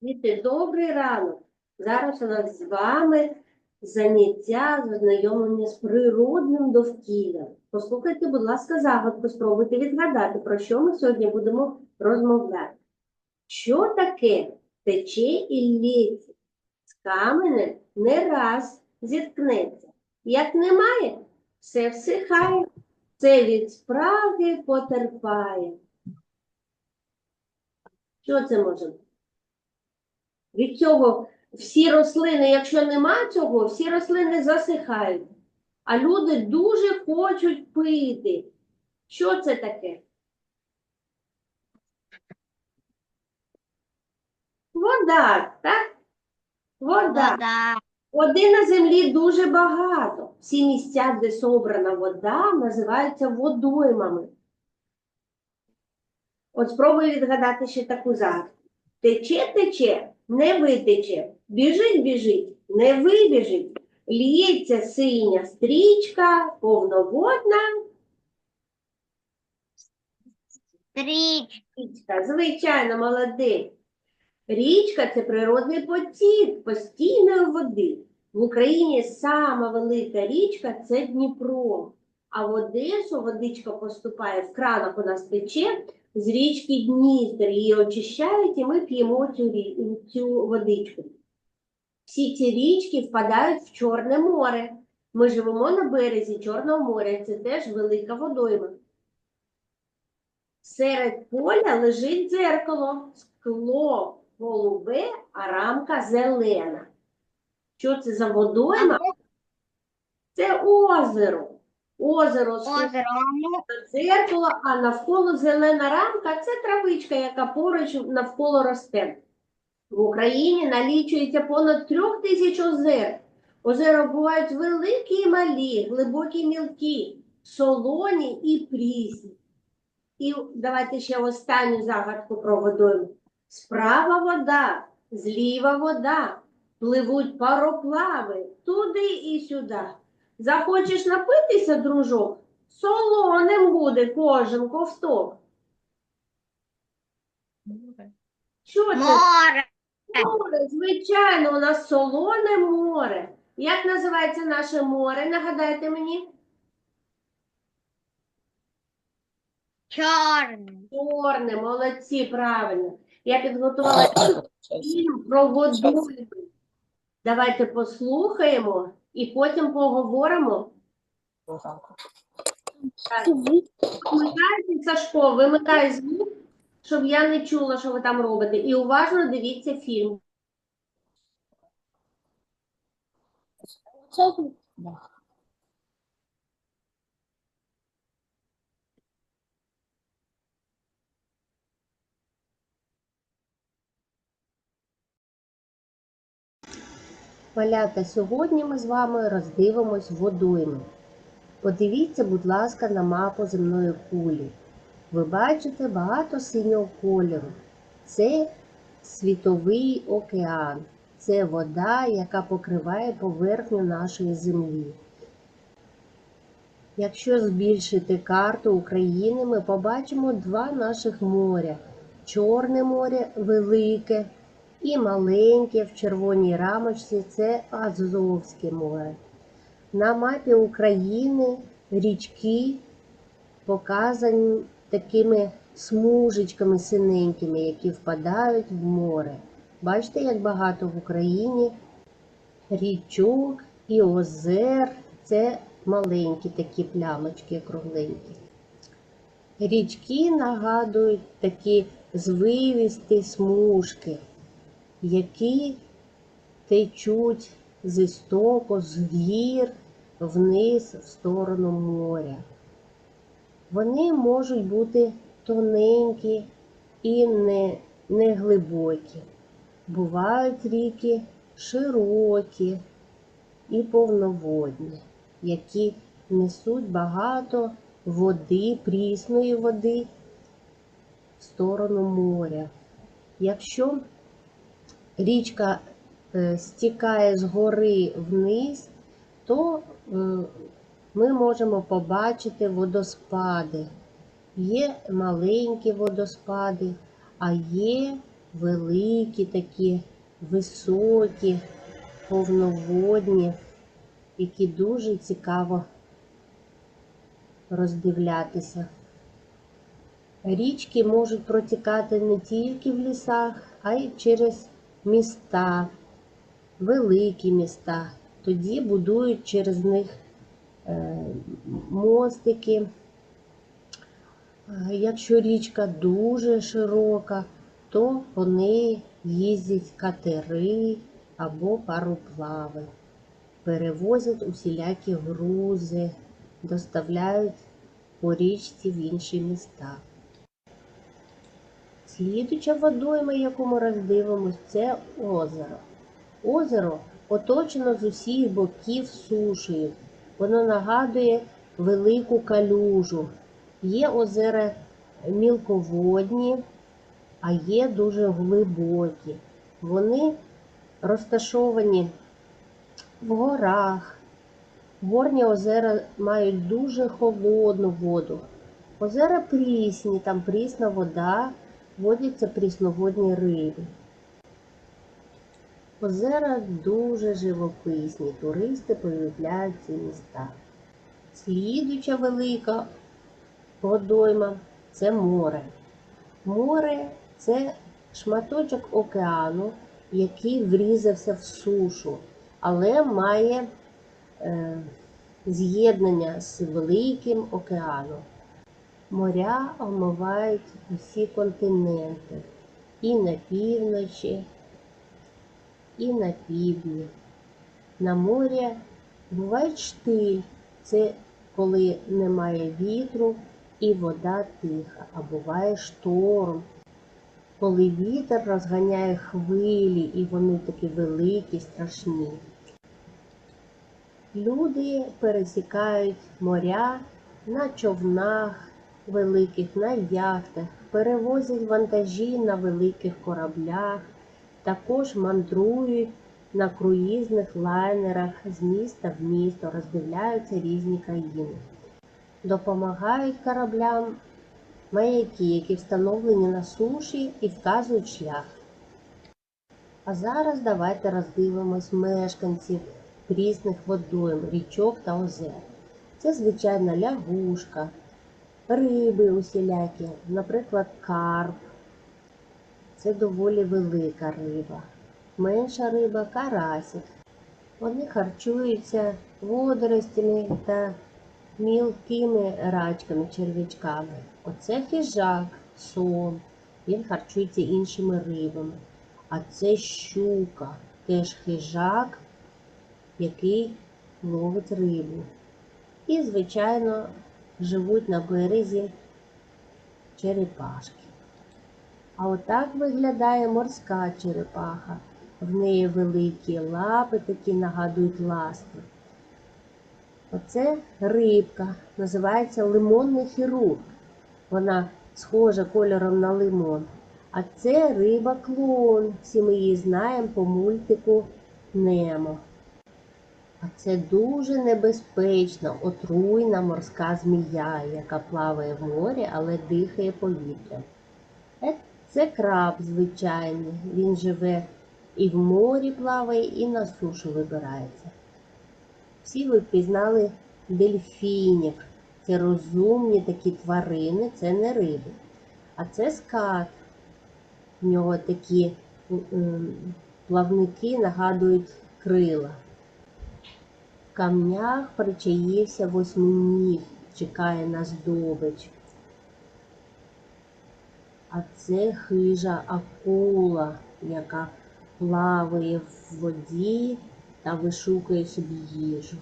Діти, добрий ранок. Зараз у нас з вами заняття з з природним довкіллям. Послухайте, будь ласка, загадку, спробуйте відгадати, про що ми сьогодні будемо розмовляти. Що таке тече і лється? З каменем не раз зіткнеться. Як немає, все всихає, це від спраги потерпає. Що це може бути? Від цього всі рослини, якщо нема цього, всі рослини засихають. А люди дуже хочуть пити. Що це таке? Вода, так? Вода. Вода. Води на землі дуже багато. Всі місця, де собрана вода, називаються водоймами. От спробуй відгадати ще таку загадку. Тече, тече, не витече, біжить, біжить, не вибіжить. Лється синя стрічка, повноводна Стріч. річка. Звичайно, молодець. Річка це природний потік постійної води. В Україні сама велика річка це Дніпро. А в Одесу водичка поступає в кранах у нас тече з річки Дністер. Її очищають, і ми п'ємо цю, цю водичку. Всі ці річки впадають в Чорне море. Ми живемо на березі Чорного моря. Це теж велика водойма. Серед поля лежить дзеркало, скло голубе, а рамка зелена. Що це за водойма? Це озеро. Озеро Озеро. дзеркало, а навколо зелена рамка це травичка, яка поруч навколо росте. В Україні налічується понад трьох тисяч озер. Озера бувають великі і малі, глибокі і мілкі, солоні і прісні. І давайте ще останню загадку про. Справа вода, зліва вода, пливуть пароплави туди і сюди. Захочеш напитися, дружок, солоним буде кожен ковток. Що це? Море. Море, звичайно, у нас солоне море. Як називається наше море? Нагадайте мені. Чорне. Чорне, молодці, правильно. Я підготувала фільм про водойми. Давайте послухаємо і потім поговоримо. Так. Вимикайте, Сашко, вимикай звук, щоб я не чула, що ви там робите. І уважно дивіться фільм. Малята, сьогодні ми з вами роздивимось водойми. Подивіться, будь ласка, на мапу земної кулі. Ви бачите багато синього кольору. Це світовий океан. Це вода, яка покриває поверхню нашої землі. Якщо збільшити карту України, ми побачимо два наших моря. Чорне море велике і маленьке в червоній рамочці це Азовське море. На мапі України річки показані такими смужечками синенькими, які впадають в море. Бачите, як багато в Україні річок і озер це маленькі такі плямочки кругленькі. Річки нагадують такі звивісті смужки, які течуть з істоку, з гір вниз в сторону моря. Вони можуть бути тоненькі і не, не глибокі. Бувають ріки широкі і повноводні, які несуть багато води, прісної води в сторону моря. Якщо річка е, стікає з гори вниз, то е, ми можемо побачити водоспади. Є маленькі водоспади, а є великі такі, високі, повноводні, які дуже цікаво роздивлятися. Річки можуть протікати не тільки в лісах, а й через міста, великі міста. Тоді будують через них е, мостики. Е, Якщо річка дуже широка, то по неї їздять катери або пароплави, перевозять усілякі грузи, доставляють по річці в інші міста. Слідуча водойма, яку ми роздивимось, це озеро. Озеро оточено з усіх боків сушею. Воно нагадує велику калюжу. Є озера мілководні, а є дуже глибокі. Вони розташовані в горах. Горні озера мають дуже холодну воду. Озера прісні, там прісна вода, водяться прісноводні риби. Озера дуже живописні, туристи полюбляють ці міста. Слідуча велика водойма це море. Море це шматочок океану, який врізався в сушу, але має е, з'єднання з великим океаном. Моря омивають усі континенти і на півночі, і на півдні. На морі буває штиль, це коли немає вітру і вода тиха, а буває шторм, коли вітер розганяє хвилі, і вони такі великі, страшні. Люди пересікають моря на човнах великих, на яхтах, перевозять вантажі на великих кораблях, також мандрують на круїзних лайнерах з міста в місто, роздивляються різні країни. Допомагають кораблям маяки, які встановлені на суші і вказують шлях. А зараз давайте роздивимось мешканців різних водойм, річок та озер. Це звичайна лягушка, риби усілякі, наприклад, карп. Це доволі велика риба. Менша риба карасик. Вони харчуються водоростями та мілкими рачками, черв'ячками. Оце хижак, сом. Він харчується іншими рибами. А це щука, теж хижак, який ловить рибу. І, звичайно, живуть на березі черепашки. А отак виглядає морська черепаха. В неї великі лапи, такі нагадують ласти. Оце рибка, називається лимонний хірург. Вона схожа кольором на лимон. А це риба клоун. Всі ми її знаємо по мультику Немо. А це дуже небезпечна, отруйна морська змія, яка плаває в морі, але дихає повітрям. Е, Це краб звичайний. Він живе і в морі плаває, і на сушу вибирається. Всі ви впізнали дельфінів. Це розумні такі тварини, це не риби. А це скат. В нього такі плавники нагадують крила. Камнях причаївся восьминіг, чекає на здобич. А це хижа акула, яка плаває в воді та вишукує собі їжу.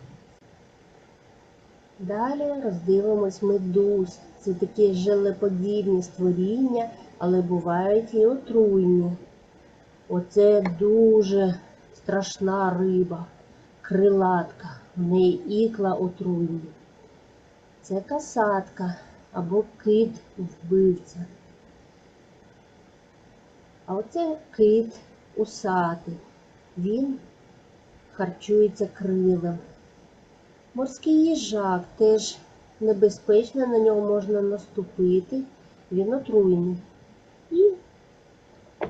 Далі роздивимось медуз. Це такі желеподібні створіння, але бувають і отруйні. Оце дуже страшна риба, крилатка, в неї ікла отруйні. Це касатка або кит вбивця. А оце кит усатий. Він харчується крилем. Морський їжак теж небезпечно, на нього можна наступити, він отруйний. І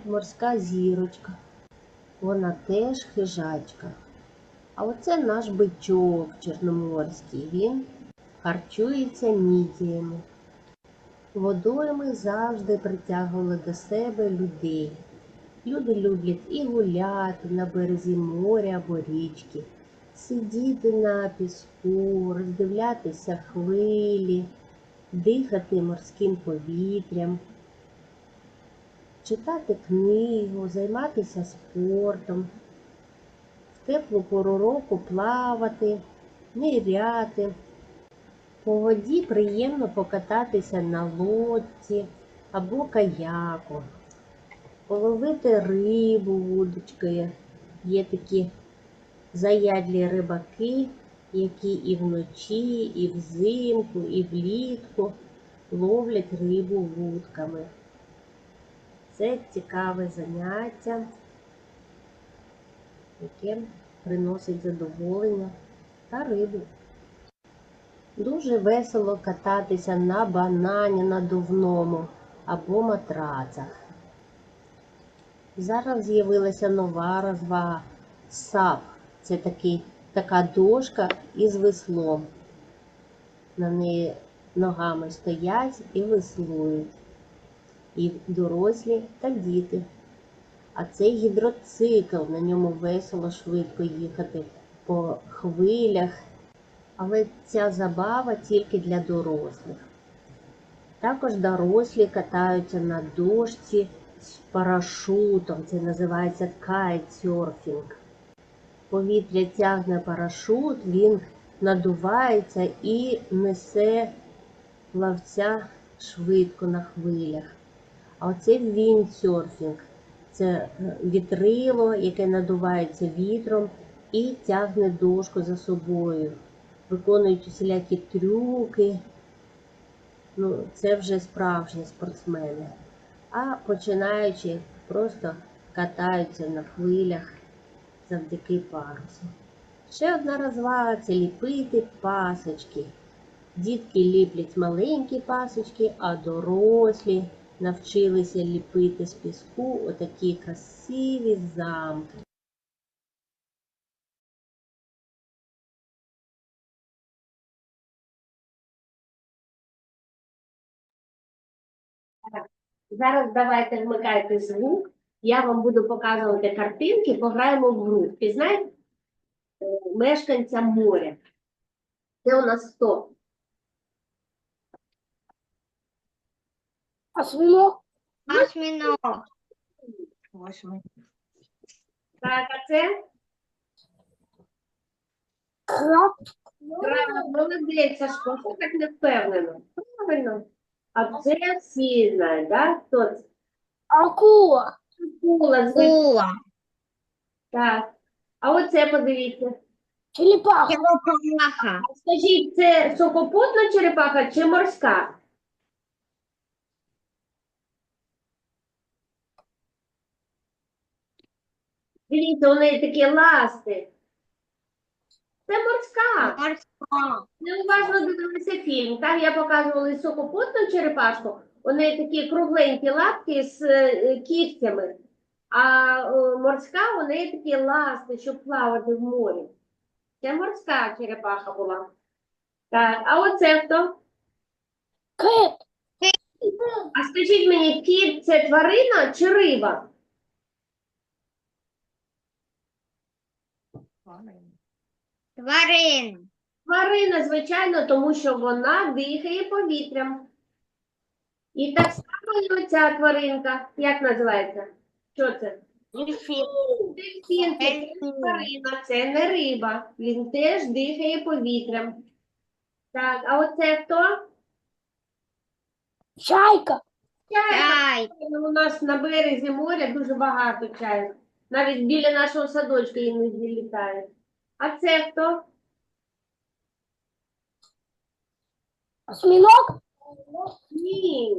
морська зірочка. Вона теж хижачка. А оце наш бичок чорноморський. Він харчується мідіями. Водойми завжди притягували до себе людей. Люди люблять і гуляти на березі моря або річки, сидіти на піску, роздивлятися хвилі, дихати морським повітрям, читати книгу, займатися спортом, теплу пору року плавати, ниряти. По воді приємно покататися на лодці або каяку, половити рибу вудочкою. Є такі заядлі рибаки, які і вночі, і взимку, і влітку ловлять рибу вудками. Це цікаве заняття, яке приносить задоволення та рибу. Дуже весело кататися на банані надувному або матрацах. Зараз з'явилася нова розвага сап. Це такий, така дошка із веслом. На неї ногами стоять і веслують. І дорослі та діти. А це гідроцикл, на ньому весело швидко їхати по хвилях але ця забава тільки для дорослих. Також дорослі катаються на дошці з парашутом, це називається кайтсерфінг. Повітря тягне парашут, він надувається і несе плавця швидко на хвилях. А оце віндсерфінг. Це е, вітрило, яке надувається вітром і тягне дошку за собою виконують усілякі трюки. Ну, це вже справжні спортсмени. А починаючи, просто катаються на хвилях завдяки парусу. Ще одна розвага це ліпити пасочки. Дітки ліплять маленькі пасочки, а дорослі навчилися ліпити з піску отакі красиві замки. Зараз давайте вмикайте звук. Я вам буду показувати картинки, пограємо в гру. Пізнаєте мешканця моря. Це у нас хто? Осьминог. Осьминог. Восьмий. Так, а це? Краб. Правильно, молодець, Сашко, що так не впевнено. Правильно. А це всі знають, так? Хто це? Акула. Акула, звичайно. Акула. Так. А оце подивіться. Черепаха. Черепаха. Скажіть, це сухопутна черепаха чи морська? Дивіться, у неї такі ласти. Це морська. Морська. Неуважно дивилися фільм. Там я показувала сухопутну черепашку. У неї такі кругленькі лапки з е, кігтями. А морська у неї такі ласти, щоб плавати в морі. Це морська черепаха була. Так, а оце хто? Кит. А скажіть мені, кіт це тварина чи риба? Тварин. Тварина, звичайно, тому що вона дихає повітрям. І так само і оця тваринка. Як називається? Що це? Дельфін. Дельфін, це тварина, це не риба. Він теж дихає повітрям. Так, а оце хто? Чайка. Чайка. Чай. У нас на березі моря дуже багато чаю. Навіть біля нашого садочка іноді літають. А це хто? Осьминог. Ні.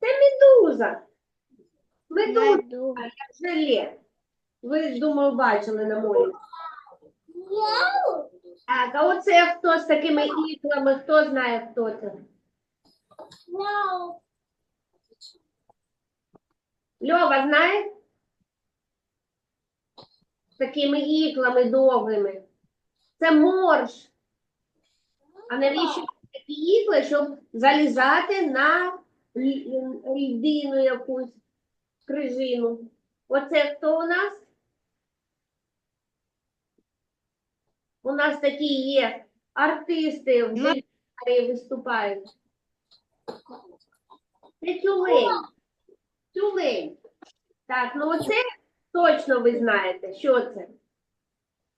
Це медуза. Медуза, Меду. як желе. Ви, думаю, бачили на морі. Так, а оце хто з такими іклами, хто знає, хто це? Льова знає? Такими іклами довгими. Це морж. А навіщо такі ікли, щоб залізати на ль- льдину якусь крижину? Оце хто у нас? У нас такі є артисти в Болгарії виступають. Це тюлень. Тюлень. Так, ну оце точно ви знаєте, що це.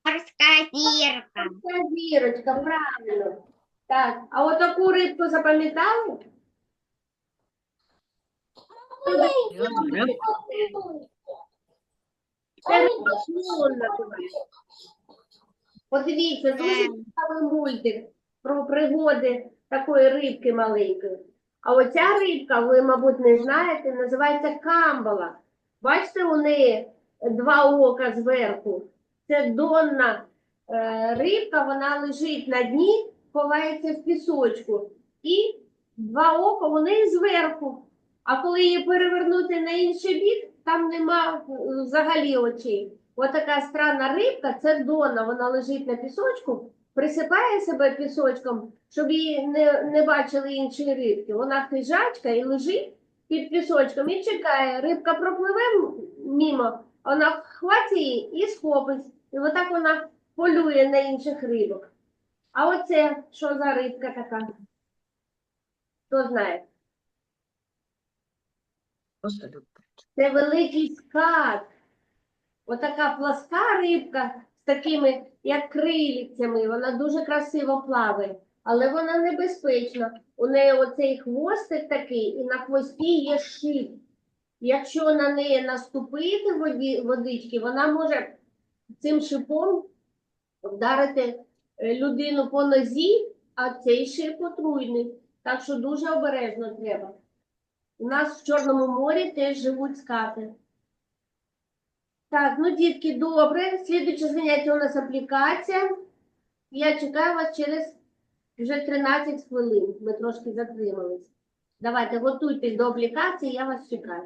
Морская зірка. Це зірочка, правильно. Так, а от таку рибку запам'ятали? Це клоун називається. Подивіться, дуже цікавий мультик про пригоди такої рибки маленької. А оця рибка, ви, мабуть, не знаєте, називається камбала. Бачите, у неї два ока зверху. Це донна е, рибка, вона лежить на дні, ховається в пісочку. І два ока неї зверху. А коли її перевернути на інший бік, там нема е, взагалі очей. Отака странна рибка, це донна, вона лежить на пісочку, присипає себе пісочком, щоб її не, не бачили інші рибки. Вона хижачка і лежить під пісочком і чекає. Рибка пропливе мімо, вона хватить її і схопить. І отак вона полює на інших рибок. А оце що за рибка така? Хто знає? Це великий скат. Отака пласка рибка з такими, як крилицями. Вона дуже красиво плаває, але вона небезпечна. У неї оцей хвостик такий, і на хвості є шип. Якщо на неї наступити водички, вона може цим шипом вдарити е, людину по нозі, а цей шип отруйний. Так що дуже обережно треба. У нас в Чорному морі теж живуть скати. Так, ну дітки, добре. Слідуюче заняття у нас аплікація. Я чекаю вас через вже 13 хвилин. Ми трошки затримались. Давайте готуйтесь до аплікації, я вас чекаю.